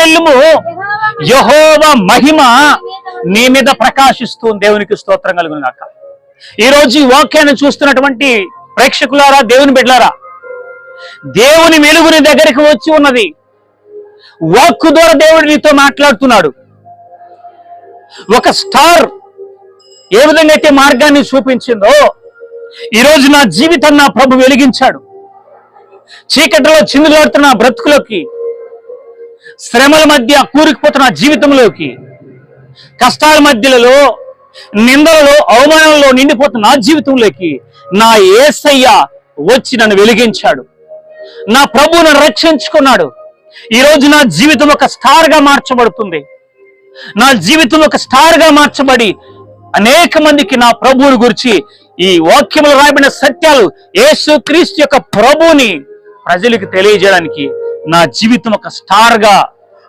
వెళ్ళుము. యహోవ మహిమ నీ మీద ప్రకాశిస్తుంది దేవునికి స్తోత్రం కలుగును గాక ఈ రోజు ఈ వాక్యాన్ని చూస్తున్నటువంటి ప్రేక్షకులారా దేవుని బిడ్డలారా దేవుని వెలుగుని దగ్గరికి వచ్చి ఉన్నది. వాక్కు ద్వారా దేవుడు నీతో మాట్లాడుతున్నాడు. ఒక స్టార్ ఏ విధంగా అయితే మార్గాన్ని చూపించిందో ఈ రోజు నా జీవితం నా ప్రభు వెలిగించాడు. చీకటిలో చిందులాడుతున్న బ్రతుకులోకి శ్రమల మధ్య కూరుకుపోతున్న జీవితంలోకి కష్టాల మధ్యలో నిందలలో అవమానంలో నిండిపోతున్న నా జీవితంలోకి నా ఏసయ్య వచ్చి నన్ను వెలిగించాడు. నా ప్రభువును రక్షించుకున్నాడు. ఈ రోజు నా జీవితం ఒక స్టార్గా మార్చబడుతుంది. నా జీవితం ఒక స్టార్గా మార్చబడి అనేక మందికి నా ప్రభువుని గురించి ఈ వాక్యములు రాయబడిన సత్యాలు యేసు క్రీస్తు యొక్క ప్రభువుని ప్రజలకు తెలియజేయడానికి నా జీవితం ఒక స్టార్గా